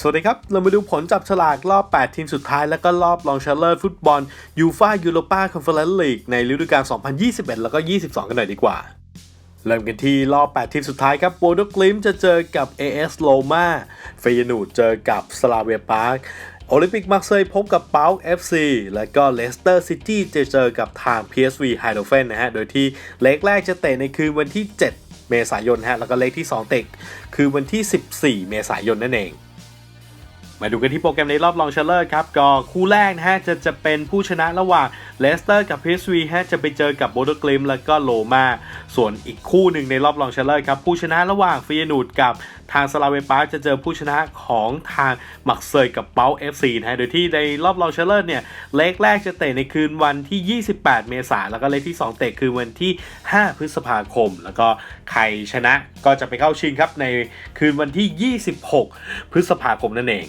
สวัสดีครับ เรามาดูผลจับฉลากรอบ 8 ทีมสุดท้ายแล้วก็รอบรองชนะเลิศฟุตบอลยูฟ่ายูโรปาคอนเฟอเรนซ์ลีกในฤดูกาล 2021 แล้วก็ 22 กันหน่อยดีกว่า เริ่มกันที่รอบ 8 ทีมสุดท้ายครับโบโดกลิมจะเจอกับ AS โ o มาเฟยนูดเจอกับสลาเวียปาร์คโอลิมปิกมาร์เซย์พบกับเปา FC และก็เลสเตอร์ซิตี้จะเจอกับทาง PSV ไฮโดเฟนนะฮะ โดยที่เล็กแรกจะเตะในคืนวันที่ 7 เมษายนฮะ แล้วก็เล็กที่ 2 เตะคือวันที่ 14 เมษายนนั่นเอง มาดูกันที่โปรแกรมในรอบรองชนะเลิศครับก็คู่แรกนะฮะจะจะเป็นผู้ชนะระหว่างเลสเตอร์กับ PSV ฮะจะไปเจอกับโบโดกลิมแล้วก็โลมาส่วนอีกคู่หนึ่งในรอบรองชนะเลิศครับผู้ชนะระหว่างฟียนูดกับทางสลาเวปาร์คจะเจอผู้ชนะของทางมักเซยกับเปา FC นะฮะโดยที่ในรอบรองชนะเลิศเนี่ยเล็กแรกจะเตะในคืนวันที่ 28 เมษายนแล้วก็เล็กที่ 2 เตะคือวันที่ 5 พฤษภาคม แล้วก็ใครชนะก็จะไปเข้าชิงครับในคืนวันที่ 26 พฤษภาคมนั่นเอง